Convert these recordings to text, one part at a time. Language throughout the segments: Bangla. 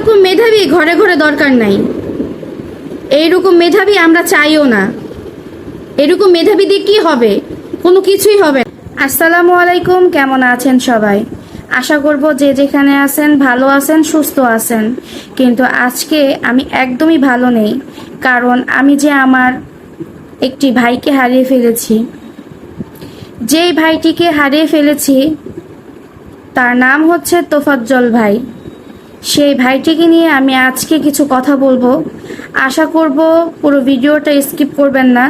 এইরকম মেধাবী ঘরে ঘরে দরকার নাই। এইরকম মেধাবী আমরা চাইও না। এরকম মেধাবী দিয়ে কি হবে? কোনো কিছুই হবে আসসালামু আলাইকুম, কেমন আছেন সবাই? আশা করব যে যেখানে আছেন ভালো আছেন, সুস্থ আছেন। কিন্তু আজকে আমি একদমই ভালো নেই, কারণ আমি যে আমার একটি ভাইকে হারিয়ে ফেলেছি। যেই ভাইটিকে হারিয়ে ফেলেছি, তার নাম হচ্ছে তোফাজ্জল ভাই। সেই ভাইটিকে নিয়ে আমি আজকে কিছু কথা বলব। আশা করব পুরো ভিডিওটা স্কিপ করবেন না।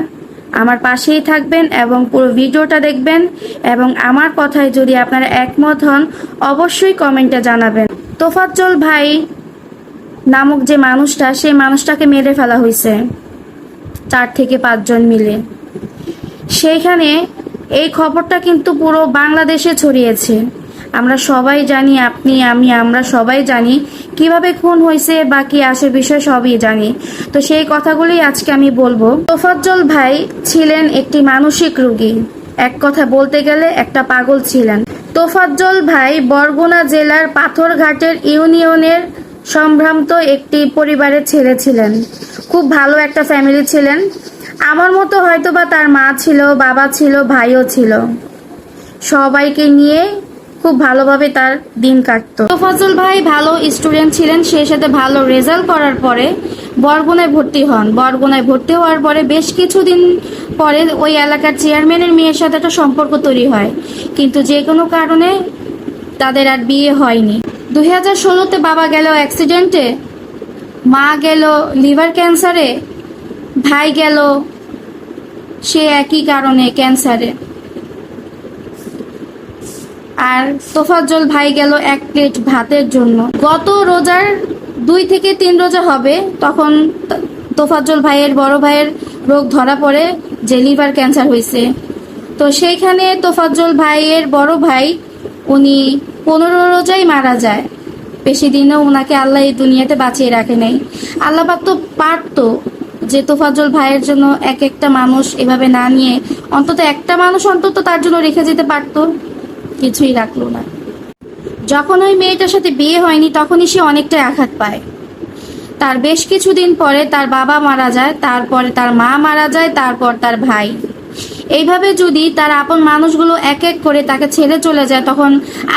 আমার পাশেই থাকবেন এবং পুরো ভিডিওটা দেখবেন এবং আমার কথায় যদি আপনারা একমত হন, অবশ্যই কমেন্টে জানাবেন। তোফাজ্জল ভাই নামক যে মানুষটা, সেই মানুষটাকে মেরে ফেলা হয়েছে, চার থেকে পাঁচজন মিলে। সেইখানে এই খবরটা কিন্তু পুরো বাংলাদেশে ছড়িয়েছে। আমরা সবাই জানি আপনি, আমি, আমরা সবাই জানি কীভাবে খুন হয়েছে বা কি আসে বিষয় সবই জানি। তো সেই কথাগুলি আজকে আমি বলব। তোফাজ্জল ভাই ছিলেন একটি মানসিক রোগী। এক কথা বলতে গেলে একটা পাগল ছিলেন। তোফাজ্জল ভাই বরগুনা জেলার পাথরঘাটের ইউনিয়নের সম্ভ্রান্ত একটি পরিবারের ছেলে ছিলেন। খুব ভালো একটা ফ্যামিলি ছিলেন। আমার মতো হয়তোবা তার মা ছিল, বাবা ছিল, ভাইও ছিল। সবাইকে নিয়ে খুব ভালোভাবে তার দিন কাটতো। তোফাজুল ভাই ভালো স্টুডেন্ট ছিলেন, সেই সাথে ভালো রেজাল্ট করার পরে বরগুনায় ভর্তি হন। বরগুনায় ভর্তি হওয়ার পরে বেশ কিছুদিন পরে ওই এলাকার চেয়ারম্যানের মেয়ের সাথে একটা সম্পর্ক তৈরি হয়। কিন্তু যে কোনো কারণে তাদের আর বিয়ে হয়নি। দুই হাজার ষোলোতে বাবা গেল অ্যাক্সিডেন্টে মা গেল লিভার ক্যান্সারে ভাই গেল সে একই কারণে ক্যান্সারে আর তোফাজ্জল ভাই গেল এক প্লেট ভাতের জন্য। গত রোজার দুই থেকে তিন রোজা হবে, তখন তোফাজ্জল ভাইয়ের বড় ভাইয়ের রোগ ধরা পড়ে, যে লিভার ক্যান্সার হয়েছে তো সেইখানে তোফাজ্জল ভাইয়ের বড় ভাই, উনি পনেরো রোজাই মারা যায়। বেশি দিনও ওনাকে আল্লাহ এই দুনিয়াতে বাঁচিয়ে রাখে নাই। আল্লাহ পাক তো পারতো যে তোফাজ্জল ভাইয়ের জন্য এক একটা মানুষ এভাবে না নিয়ে, অন্তত একটা মানুষ অন্তত তার জন্য রেখে যেতে পারতো। কিছুই রাখল না। যখন ওই মেয়েটার সাথে বিয়ে হয়নি, তখনই সে অনেকটাই আঘাত পায়। তার বেশ কিছুদিন পরে তার বাবা মারা যায়, তারপরে তার মা মারা যায়, তারপর তার ভাই। এইভাবে যদি তার আপন মানুষগুলো এক এক করে তাকে ছেড়ে চলে যায়, তখন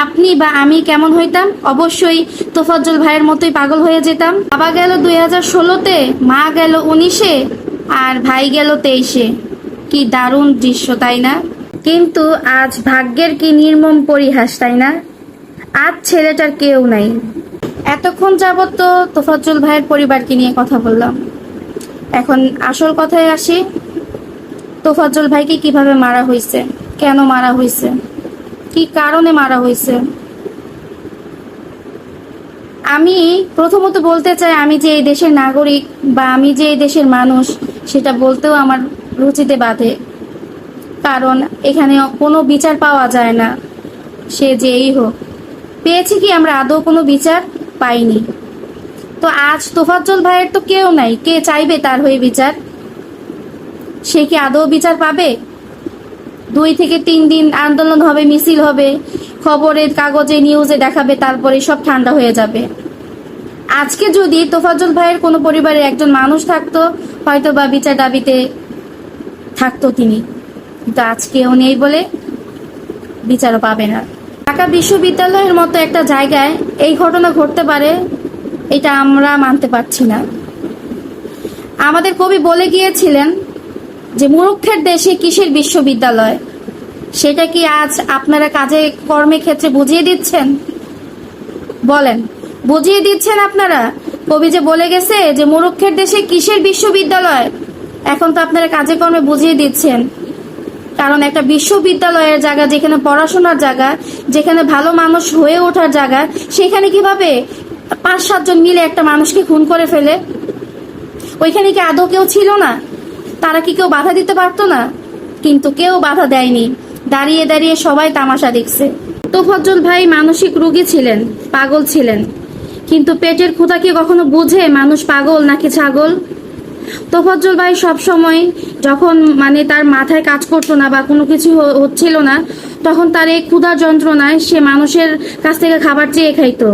আপনি বা আমি কেমন হইতাম? অবশ্যই তোফাজ্জল ভাইয়ের মতোই পাগল হয়ে যেতাম। বাবা গেল দুই হাজার ষোলোতে, মা গেল উনিশে, আর ভাই গেল তেইশে। কি দারুণ দৃশ্য, তাই না? কিন্তু আজ ভাগ্যের কি নির্মম পরিহাস, তাই না? আজ ছেলেটার কেউ নাই। এতক্ষণ যাবত তো তোফাজ্জল ভাইয়ের পরিবারকে নিয়ে কথা বললাম। এখন আসল কথায় আসি, তোফাজ্জল ভাইকে কীভাবে মারা হয়েছে কেন মারা হয়েছে কি কারণে মারা হয়েছে আমি প্রথমত বলতে চাই, আমি যে এই দেশের নাগরিক বা আমি যে এই দেশের মানুষ, সেটা বলতেও আমার রুচিতে বাধে। কারণ এখানে কোনো বিচার পাওয়া যায় না। সে যেই হোক। পেয়েছি কি আমরা? আদৌ কোনো বিচার পাইনি। তো আজ তোফাজ্জল ভাইয়ের তো কেউ নাই। কে চাইবে তার হয়ে বিচার? সে কি আদৌ বিচার পাবে? দুই থেকে তিন দিন আন্দোলন হবে, মিছিল হবে, খবরের কাগজে, নিউজে দেখাবে, তারপরে সব ঠান্ডা হয়ে যাবে। আজকে যদি তোফাজ্জল ভাইয়ের কোনো পরিবারের একজন মানুষ থাকতো হয়তো বা বিচার দাবিতে থাকতো তিনি। কিন্তু আজকেও নেই বলে বিচারও পাবে না। ঢাকা বিশ্ববিদ্যালয়ের মতো একটা জায়গায় এই ঘটনা ঘটতে পারে, এটা আমরা মানতে পারছি না। আমাদের কবি বলে গিয়েছিলেন যে মূর্খের দেশে কিসের বিশ্ববিদ্যালয়? সেটা কি আজ আপনারা কাজে, কর্মে ক্ষেত্রে বুঝিয়ে দিচ্ছেন? বলেন, বুঝিয়ে দিচ্ছেন আপনারা? কবি যে বলে গেছে যে মূর্খের দেশে কিসের বিশ্ববিদ্যালয়? এখন তো আপনারা কাজে, কর্মে বুঝিয়ে দিচ্ছেন। কারণ একটা বিশ্ববিদ্যালয়ের জায়গা, যেখানে পড়াশোনার জায়গা, যেখানে ভালো মানুষ হয়ে ওঠার জায়গা, সেখানে কীভাবে পাঁচ, সাতজন মিলে একটা মানুষকে খুন করে ফেলে? ওইখানে কি আদৌ কেউ ছিল না? তারা কি কেউ বাধা দিতে পারতো না? কিন্তু কেউ বাধা দেয়নি। দাঁড়িয়ে দাঁড়িয়ে সবাই তামাশা দেখছে। তোফাজ্জল ভাই মানসিক রোগী ছিলেন, পাগল ছিলেন। কিন্তু পেটের ক্ষুধা কি কখনো বুঝে মানুষ পাগল নাকি ছাগল? তোফাজ্জল ভাই সবসময় যখন মানে তার মাথায় কাজ করতো না বা কোনো কিছু হচ্ছিল না, তখন তার এই ক্ষুধার যন্ত্রণায় সে মানুষের কাছ থেকে খাবার চেয়ে খাইতো।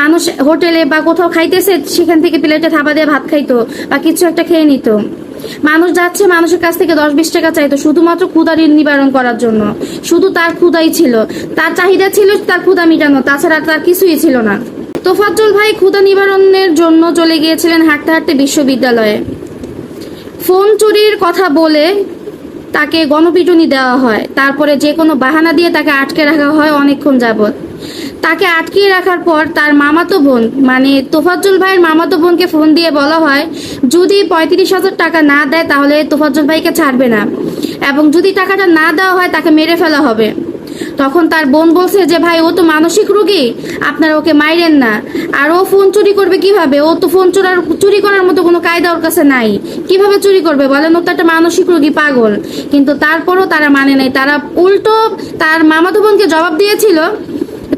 মানুষ হোটেলে বা কোথাও খাইতেছে, সেখান থেকে প্লেটে থাবা দিয়ে ভাত খাইতো বা কিছু একটা খেয়ে নিত। মানুষ যাচ্ছে মানুষের কাছ থেকে দশ বিশ টাকা চাইতো শুধুমাত্র ক্ষুদারি নিবারণ করার জন্য। শুধু তার ক্ষুদাই ছিল। তার চাহিদা ছিল তার ক্ষুদা মিটানো, তাছাড়া তার কিছুই ছিল না। তোফাজ্জল ভাই ক্ষুদা নিবারণের জন্য চলে গিয়েছিলেন হাঁটতে হাঁটতে বিশ্ববিদ্যালয়ে। ফোন চুরির কথা বলে তাকে গণপিটুনি দেওয়া হয়। তারপরে যে কোনো বাহানা দিয়ে তাকে আটকে রাখা হয় অনেকক্ষণ যাবৎ। তাকে আটকিয়ে রাখার পর তার মামাতো বোন মানে তোফাজ্জল ভাইয়ের মামাতো বোনকে ফোন দিয়ে বলা হয়, যদি পঁয়ত্রিশ হাজার টাকা না দেয় তাহলে তোফাজ্জল ভাইকে ছাড়বে না। এবং যদি টাকাটা না দেওয়া হয় তাকে মেরে ফেলা হবে। তখন তার বোন বলছে যে, ভাই, ও তো মানসিক রোগী, আপনারা ওকে মাইরেন না। আর ও ফোন চুরি করবে কীভাবে? ও তো ফোন চোরার, চুরি করার মতো কোনো কায়দা ওর কাছে নাই। কীভাবে চুরি করবে বলেন? ও তো একটা মানসিক রোগী, পাগল। কিন্তু তারপরও তারা মানে নাই। তারা উল্টো তার মামাতো বোনকে জবাব দিয়েছিল,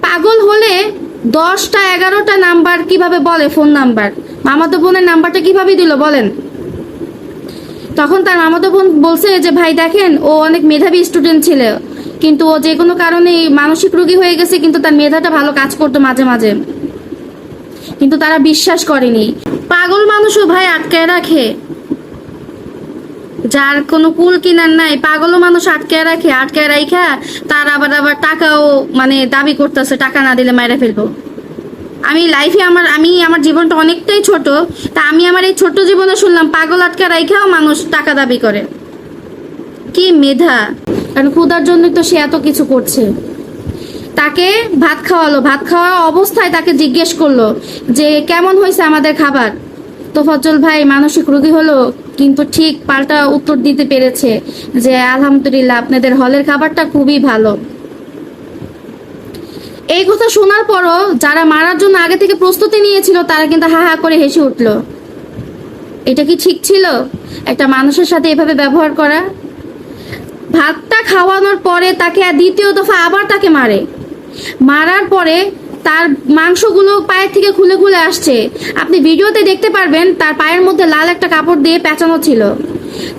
পাগল হলে দশটা, এগারোটা নাম্বার কীভাবে বলে? Phone number. মামাতো বোনের নাম্বারটা কীভাবে দিল বলেন? তখন তার মামাতো বোন বলছে যে, ভাই, দেখেন, ও অনেক মেধাবী স্টুডেন্ট ছিল। কিন্তু ও যে কোনো কারণে মানসিক রোগী হয়ে গেছে, কিন্তু তার মেধাটা ভালো কাজ করতো মাঝে মাঝে। কিন্তু তারা বিশ্বাস করেনি। পাগল মানুষও ভাই আটকায় রাখে। যার কোনো কুল কিনার নাই, পাগলও মানুষ আটকায় রাখে। আটকায় রাখা তার আবার আবার টাকাও মানে দাবি করতেছে, টাকা না দিলে মাইরা ফেলব। আমি লাইফে আমার, আমি আমার জীবনটা অনেকটাই ছোট। তা আমি আমার এই ছোট্ট জীবনে শুনলাম, পাগল আটকা রাইখাও মানুষ টাকা দাবি করে। কি মেধা। কারণ ক্ষুধার জন্য তো সে এত কিছু করছে। তাকে ভাত খাওয়ালো। ভাত খাওয়া অবস্থায় তাকে জিজ্ঞেস করল যে, কেমন হয়েছে আমাদের খাবার? তোফাজ্জল ভাই মানসিক রোগী হলো, কিন্তু ঠিক পাল্টা উত্তর দিতে পেরেছে যে, আলহামদুলিল্লাহ, আপনাদের হলের খাবারটা খুবই ভালো। এই কথা শোনার পরও যারা মারার জন্য আগে থেকে প্রস্তুতি নিয়েছিল, তারা কিন্তু হা হা করে হেসে উঠল। এটা কি ঠিক ছিল? একটা মানুষের সাথে এভাবে ব্যবহার করা ভাতটা খাওয়ানোর পরে তাকে দ্বিতীয় দফা আবার তাকে মারে। মারার পরে তার মাংসগুলো পায়ের থেকে খুলে খুলে আসছে। আপনি ভিডিওতে দেখতে পারবেন তার পায়ের মধ্যে লাল একটা কাপড় দিয়ে পেঁচানো ছিল।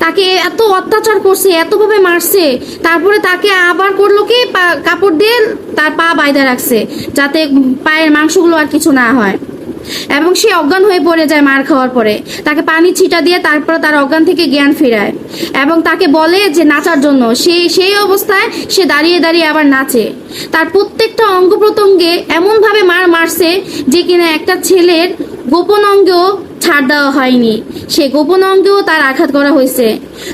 তাকে এত অত্যাচার করছে, এতভাবে মারছে, তারপরে তাকে আবার করল কি? কাপড় দিয়ে তার পা বাইদা রাখছে, যাতে পায়ের মাংসগুলো আর কিছু না হয়। এবং সে অজ্ঞান হয়ে পড়ে যায় মার খাওয়ার পরে। তাকে পানি ছিটা দিয়ে তারপর তার অজ্ঞান থেকে জ্ঞান ফেরায় এবং তাকে বলে যে নাচার জন্য। সেই সেই অবস্থায় সে দাঁড়িয়ে দাঁড়িয়ে আবার নাচে। তার প্রত্যেকটা অঙ্গ প্রত্যঙ্গে এমনভাবে মার মারছে যে কিনা একটা ছেলের গোপন অঙ্গেও ছাড় দেওয়া হয়নি। সে গোপন অঙ্গেও তার আঘাত করা হয়েছে।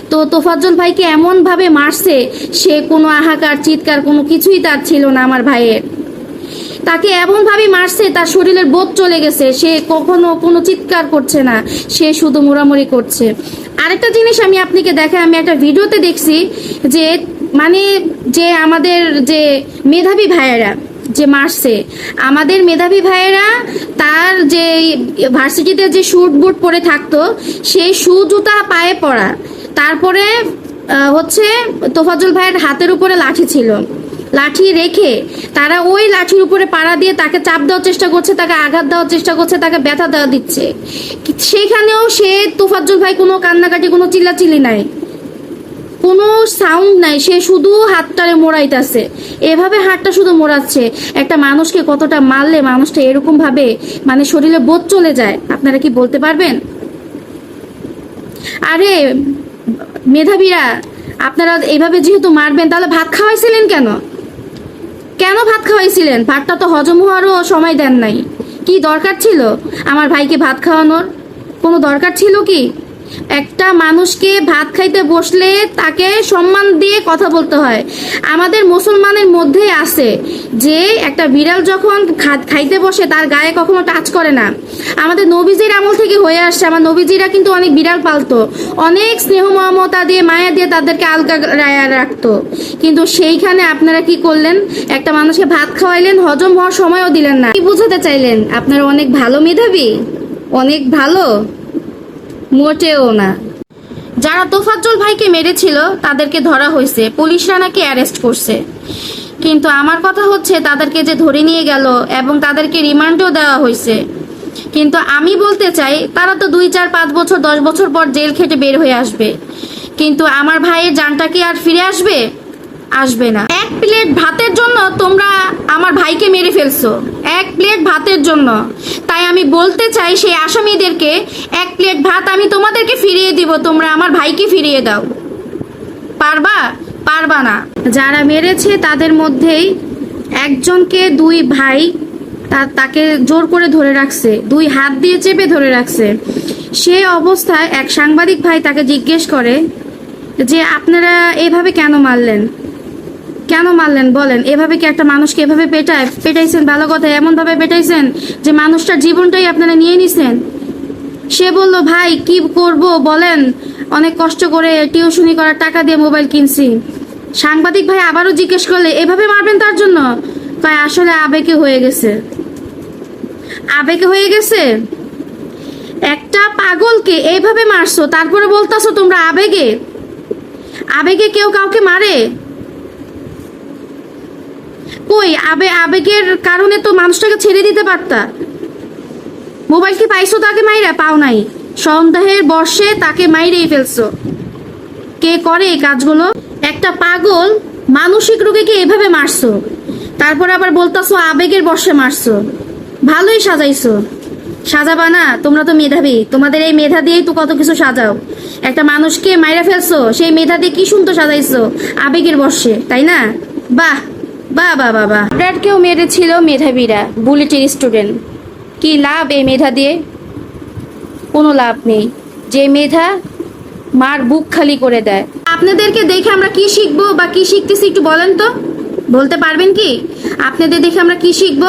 তো তোফাজ্জল ভাইকে এমনভাবে মারছে, সে কোনো আহাকার, চিৎকার কোনো কিছুই তার ছিল না আমার ভাইয়ের। তাকে এমনভাবে মারছে, তার শরীরের বোধ চলে গেছে। সে কখনো কোনো চিৎকার করছে না, সে শুধু মোড়ামুড়ি করছে। আরেকটা জিনিস আমি আপনাকে দেখাই, আমি একটা ভিডিওতে দেখছি যে মানে যে আমাদের যে মেধাবী ভাইয়েরা যে মারছে, আমাদের মেধাবী ভাইয়েরা তার যে ভার্সিটিতে যে শুট বুট পরে থাকতো, সেই শু জুতা পায়ে পরা তারপরে হচ্ছে তোফাজুল ভাইয়ের হাতের উপরে লাঠি ছিল। লাঠি রেখে তারা ওই লাঠির উপরে পাড়া দিয়ে তাকে চাপ দেওয়ার চেষ্টা করছে, তাকে আঘাত দেওয়ার চেষ্টা করছে, তাকে ব্যথা দেওয়া দিচ্ছে। সেখানেও সে তোফাজ্জল ভাই কোনো কান্নাকাটি, কোনো চিল্লাচিল্লি নাই। কোনো সাউন্ড নাই, সে শুধু হাতটারে মোড়াইতেছে। এভাবে হাতটা শুধু মোড়াচ্ছে। একটা মানুষকে কতটা মারলে মানুষটা এরকম ভাবে মানে শরীরে বোধ চলে যায়, আপনারা কি বলতে পারবেন? আরে, মেধাবীরা, আপনারা এভাবে যেহেতু মারবেন, তাহলে ভাত খাওয়াইছিলেন কেন? কেন ভাত খাওয়াইছিলেন? ভাতটা তো হজম হওয়ারও সময় দেন নাই। কি দরকার ছিল? আমার ভাইকে ভাত খাওয়ানোর কোনো দরকার ছিল কি? একটা মানুষকে ভাত খাইতে বসলে তাকে সম্মান দিয়ে কথা বলতে হয়। আমাদের মুসলমানের মধ্যে আছে যে একটা বিড়াল যখন খাইতে বসে তার গায়ে কখনো টাচ করে না। আমাদের নবীজির আমল থেকে হয়ে আসছে। আমার নবীজিরা কিন্তু অনেক বিড়াল পালতো। অনেক স্নেহ মমতা দিয়ে, মায়া দিয়ে তাদেরকে আলগা রায়া রাখতো। কিন্তু সেইখানে আপনারা কি করলেন? একটা মানুষকে ভাত খাওয়াইলেন, হজম হওয়ার সময়ও দিলেন না। কি বুঝাতে চাইলেন? আপনারা অনেক ভালো মেধাবী, অনেক ভালো। মোটেও না। যারা তোফাজ্জল ভাইকে মেরেছিল, তাদেরকে ধরা হয়েছে। পুলিশরা নাকি অ্যারেস্ট করছে। কিন্তু আমার কথা হচ্ছে, তাদেরকে যে ধরে নিয়ে গেল এবং তাদেরকে রিমান্ডও দেওয়া হয়েছে। কিন্তু আমি বলতে চাই, তারা তো দুই, চার, পাঁচ বছর, দশ বছর পর জেল খেটে বের হয়ে আসবে। কিন্তু আমার ভাইয়ের জানটা কি আর ফিরে আসবে? আসবে না। এক প্লেট ভাতের জন্য তোমরা আমার ভাইকে মেরে ফেলছো। এক প্লেট ভাতের জন্য। তাই আমি বলতে চাই সেই আসামিদেরকে, এক প্লেট ভাত আমি তোমাদেরকে ফিরিয়ে দিব, তোমরা আমার ভাইকে ফিরিয়ে দাও। পারবা? পারবা না। যারা মেরেছে তাদের মধ্যেই একজনকে দুই ভাই তাকে জোর করে ধরে রাখছে, দুই হাত দিয়ে চেপে ধরে রাখছে। সে অবস্থায় এক সাংবাদিক ভাই তাকে জিজ্ঞেস করে যে, আপনারা এভাবে কেন মারলেন? কেন মারলেন? বলেন, এভাবে কি একটা মানুষকে এভাবে পেটায় পেটাইছেন? ভালো কথা, এমনভাবে পেটাইছেন যে মানুষটার জীবনটাই আপনারা নিয়ে নিছেন। সে বলল, ভাই, কি করব বলেন? অনেক কষ্ট করে টিউশনি করার টাকা দিয়ে মোবাইল কিনছি। সাংবাদিক ভাই আবারও জিজ্ঞেস করলে, এভাবে মারবেন তার জন্য? কয়, আসলে আবেগে হয়ে গেছে। আবেগে হয়ে গেছে? একটা পাগলকে এইভাবে মারছো, তারপরে বলতাছো তোমরা আবেগে? আবেগে কেউ কাউকে মারে? কই? আবে আবেগের কারণে তো মানুষটাকে ছেড়ে দিতে পারতা। মোবাইল কি পাইছো তাকে মাইরা? পাও নাই। সন্দেহের বর্ষে তাকে মাইরেই ফেলছো। কে করে এই কাজগুলো? একটা পাগল মানসিক রোগীকে এভাবে মারছো। তারপরে আবার বলতাছো আবেগের বর্ষে মারছো। ভালোই সাজাইছো। সাজাবা না, তোমরা তো মেধাবী। তোমাদের এই মেধা দিয়েই তো কত কিছু সাজাও। একটা মানুষকে মাইরা ফেলছো, সেই মেধা দিয়ে কি সুন্দর সাজাইছো আবেগের বর্ষে, তাই না? বাহ! বাহ বাহ কেউ মেরেছিল মেধাবীরা বুলেটের স্টুডেন্ট কি লাভ এই মেধা দিয়ে? কোনো লাভ নেই। যে মেধা মার বুক খালি করে দেয়। আপনাদেরকে দেখে আমরা কি শিখব বা কি শিখতেছি একটু বলেন তো? বলতে পারবেন কি? আপনাদের দেখে আমরা কি শিখব?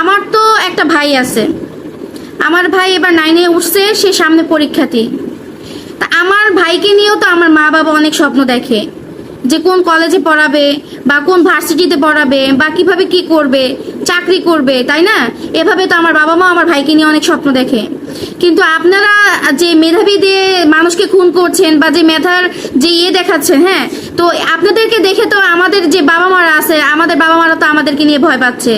আমার তো একটা ভাই আছে। আমার ভাই এবার নাইনে উঠছে সে সামনে পরীক্ষার্থী। তা আমার ভাইকে নিয়েও তো আমার মা বাবা অনেক স্বপ্ন দেখে। যে কোন কলেজে পড়াবে বা কোন ভার্সিটিতে পড়াবে বা কীভাবে কি করবে, চাকরি করবে, তাই না? এভাবে তো আমার বাবা মা আমার ভাইকে নিয়ে অনেক স্বপ্ন দেখে। কিন্তু আপনারা যে মেধাবী দিয়ে মানুষকে খুন করছেন বা যে মেধার যে ইয়ে দেখাচ্ছেন হ্যাঁ? তো আপনাদেরকে দেখে তো আমাদের যে বাবা মারা আছে, আমাদের বাবা মারা তো আমাদেরকে নিয়ে ভয় পাচ্ছে।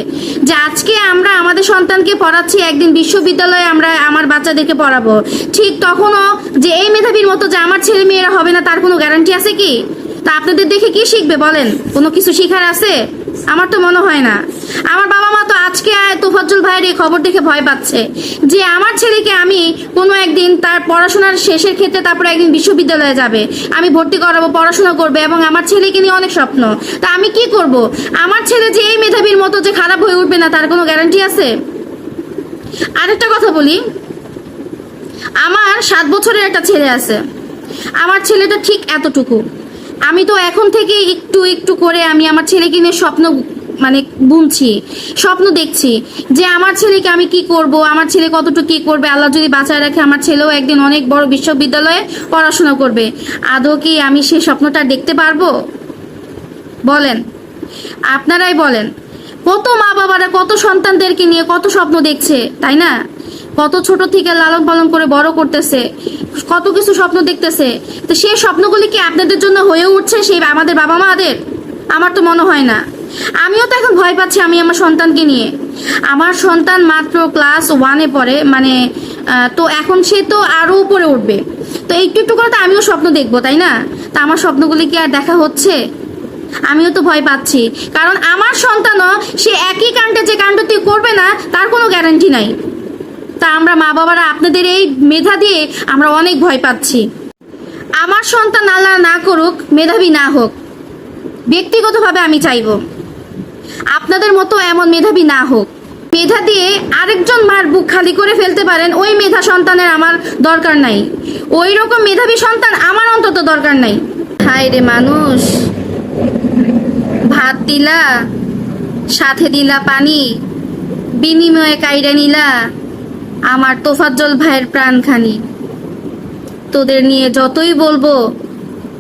যে আজকে আমরা আমাদের সন্তানকে পড়াচ্ছি, একদিন বিশ্ববিদ্যালয়ে আমরা আমার বাচ্চাদেরকে পড়াবো। ঠিক তখনও যে এই মেধাবীর মতো যে আমার ছেলে মেয়েরা হবে না, তার কোনো গ্যারান্টি আছে কি? তা আপনাদের দেখে কি শিখবে বলেন? কোনো কিছু শিখার আছে? আমার তো মনে হয় না। আমার বাবা মা তো আজকে তোফাজ্জল ভাইয়ের এই খবর দেখে ভয় পাচ্ছে যে আমার ছেলেকে আমি কোনো একদিন তার পড়াশোনার শেষের ক্ষেত্রে তারপরে একদিন বিশ্ববিদ্যালয়ে যাবে। আমি ভর্তি করাবো, পড়াশোনা করবে এবং আমার ছেলেকে নিয়ে অনেক স্বপ্ন। তা আমি কি করব? আমার ছেলে যে এই মেধাবীর মতো যে খারাপ হয়ে উঠবে না, তার কোনো গ্যারান্টি আছে? আরেকটা কথা বলি। আমার সাত বছরের একটা ছেলে আছে। আমার ছেলেটা ঠিক এতটুকু। আমি তো এখন থেকে একটু একটু করে আমি আমার ছেলেকে নিয়ে স্বপ্ন মানে বুনছি, স্বপ্ন দেখছি যে আমার ছেলেকে আমি কি করব, আমার ছেলে কতটুকু কি করবে, আল্লাহ যদি বাঁচায় রাখে, আমার ছেলেও একদিন অনেক বড় বিশ্ববিদ্যালয়ে পড়াশোনা করবে। আদৌ কি আমি সেই স্বপ্নটা দেখতে পারব? বলেন। আপনারাই বলেন। কত মা বাবারা কত সন্তানদেরকে নিয়ে কত স্বপ্ন দেখছে, তাই না? কত ছোট থেকে লালন পালন করে বড় করতেছে, কত কিছু স্বপ্ন দেখতেছে। তো সেই স্বপ্নগুলি কি আপনাদের জন্য হয়ে উঠছে সেই আমাদের বাবা মাদের? আমার তো মনে হয় না। আমিও তো এখন ভয় পাচ্ছি আমি আমার সন্তানকে নিয়ে। আমার সন্তান মাত্র ক্লাস ওয়ানে পড়ে মানে তো এখন সে তো আরও উপরে উঠবে। তো একটু একটু করে তো আমিও স্বপ্ন দেখব, তাই না? তা আমার স্বপ্নগুলি কি আর দেখা হচ্ছে? আমিও তো ভয় পাচ্ছি। কারণ আমার সন্তানও সে একই কাণ্ডে যে কাণ্ডটি করবে না, তার কোনো গ্যারান্টি নাই। তা আমরা মা বাবারা আপনাদের এই মেধা দিয়ে আমরা অনেক ভয় পাচ্ছি। আমার সন্তান আল্লাহ না করুক, মেধাবী না হোক, ব্যক্তিগতভাবে আমি চাইব। আপনাদের মতো এমন মেধাবী না হোক। মেধা দিয়ে আরেকজন মার বুক খালি করে ফেলতে পারেন, ওই মেধা সন্তানের আমার দরকার নাই। ওই রকম মেধাবী সন্তান আমার অন্তত দরকার নাই। হায় রে মানুষ, ভাত দিলা, সাথে দিলা পানি, বিনিময়ে কাইরা নিলা। আমার তোফাজ্জল ভাইয়ের প্রাণখানি। তোদের নিয়ে যতই বলব,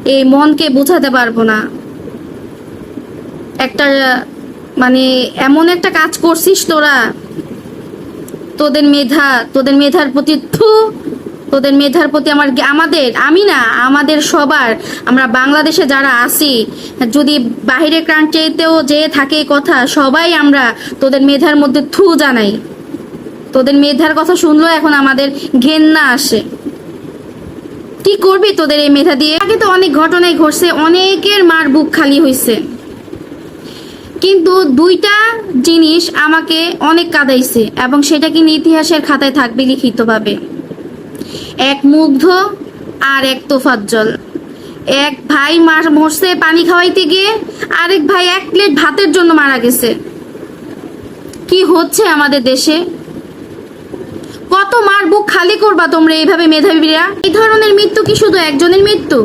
এই মনকে বোঝাতে পারব না। একটা মানে এমন একটা কাজ করছিস তোরা। তোদের মেধা, তোদের মেধার প্রতি, থু, তোদের মেধার প্রতি আমার আমাদের, আমি না, আমাদের সবার, আমরা বাংলাদেশে যারা আছি, যদি বাহিরে কান্ট্রিতেও যে থাকে কথা, সবাই আমরা তোদের মেধার মধ্যে থু জানাই। তোদের মেধার কথা শুনলেও এখন আমাদের ঘেন্না আসে। কি করবি তোদের এই মেধা দিয়ে? আগে তো অনেক ঘটনাই ঘটছে, অনেকের মার বুক খালি হয়েছে কিন্তু দুইটা জিনিস আমাকে অনেক কাঁদাইছে, এবং সেটা কিন্তু ইতিহাসের খাতায় থাকবে লিখিতভাবে। এক মুগ্ধ আর এক তোফাজ্জল। এক ভাই মার মরছে পানি খাওয়াইতে গিয়ে, আরেক ভাই এক প্লেট ভাতের জন্য মারা গেছে। কি হচ্ছে আমাদের দেশে? কত মার বুক খালি করবা তোমরা এইভাবে মেধাবীরা? এই ধরনের মৃত্যু কি শুধু একজনের মৃত্যু?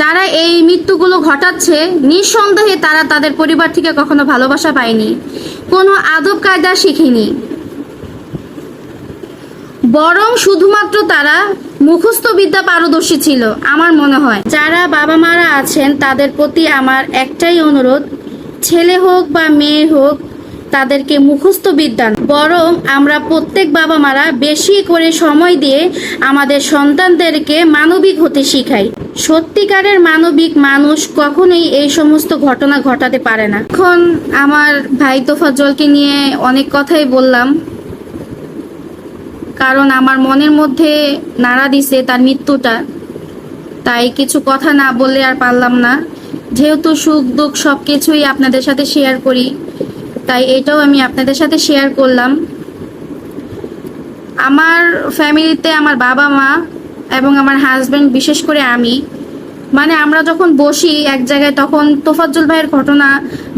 যারা এই মৃত্যুগুলো ঘটাচ্ছে, নিঃসন্দেহে তারা তাদের পরিবার থেকে কখনো ভালোবাসা পায়নি, কোনো আদব কায়দা শিখেনি। বরং শুধুমাত্র তারা মুখস্থ বিদ্যা পারদর্শী ছিল, আমার মনে হয়। যারা বাবা মারা আছেন, তাদের প্রতি আমার একটাই অনুরোধ, ছেলে হোক বা মেয়ে হোক তাদেরকে মুখস্থ বিদ্যা না, বরং আমরা প্রত্যেক বাবা মারা বেশি করে সময় দিয়ে আমাদের সন্তানদেরকে মানবিক হতে শিখাই। সত্যিকারের মানবিক মানুষ কখনোই এই সমস্ত ঘটনা ঘটাতে পারে না। এখন আমার ভাই তোফাজ্জলকে নিয়ে অনেক কথাই বললাম। কারণ আমার মনের মধ্যে নাড়া দিছে তার মৃত্যুটা। তাই কিছু কথা না বললে আর পারলাম না। যেহেতু সুখ দুঃখ সব কিছুই আপনাদের সাথে শেয়ার করি। তাই এটাও আমি আপনাদের সাথে শেয়ার করলাম। আমার ফ্যামিলিতে আমার বাবা মা এবং আমার হাজব্যান্ড বিশেষ করে আমি মানে আমরা যখন বসি এক জায়গায়, তখন তোফাজ্জল ভাইয়ের ঘটনা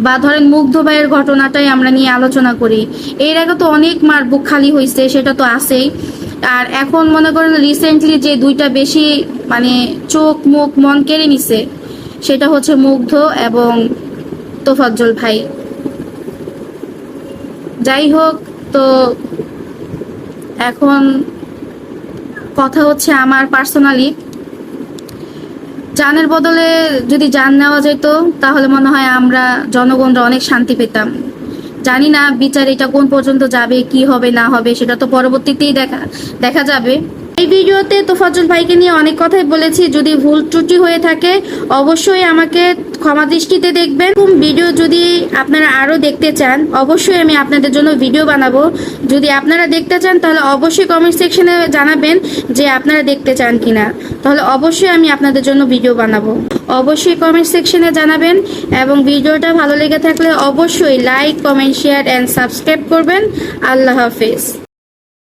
বা ধরেন মুগ্ধ ভাইয়ের ঘটনাটাই আমরা নিয়ে আলোচনা করি। এর আগে তো অনেক মার বুক খালি হয়েছে, সেটা তো আছেই। আর এখন মনে করেন রিসেন্টলি যে দুইটা বেশি মানে চোখ, মুখ, মন কেড়ে নিছে, সেটা হচ্ছে মুগ্ধ এবং তোফাজ্জল ভাই। যাই হোক, তো এখন কথা হচ্ছে আমার পার্সোনালি জানের বদলে যদি জান নেওয়া যেত, তাহলে মনে হয় আমরা জনগণরা অনেক শান্তি পেতাম। জানি না বিচার এটা কোন পর্যন্ত যাবে, কি হবে, না হবে, সেটা তো পরবর্তীতেই দেখা দেখা যাবে। এই ভিডিওতে তোফাজ্জল ভাইকে নিয়ে অনেক কথাই বলেছি। যদি ভুল ত্রুটি হয়ে থাকে, অবশ্যই আমাকে ক্ষমা দৃষ্টিতে দেখবেন। ভিডিও যদি আপনারা আরও দেখতে চান, অবশ্যই আমি আপনাদের জন্য ভিডিও বানাবো। যদি আপনারা দেখতে চান, তাহলে অবশ্যই কমেন্ট সেকশনে জানাবেন যে আপনারা দেখতে চান কিনা। তাহলে অবশ্যই আমি আপনাদের জন্য ভিডিও বানাবো। অবশ্যই কমেন্ট সেকশনে জানাবেন এবং ভিডিওটা ভালো লেগে থাকলে অবশ্যই like comment share and subscribe করবেন। আল্লাহ হাফেজ।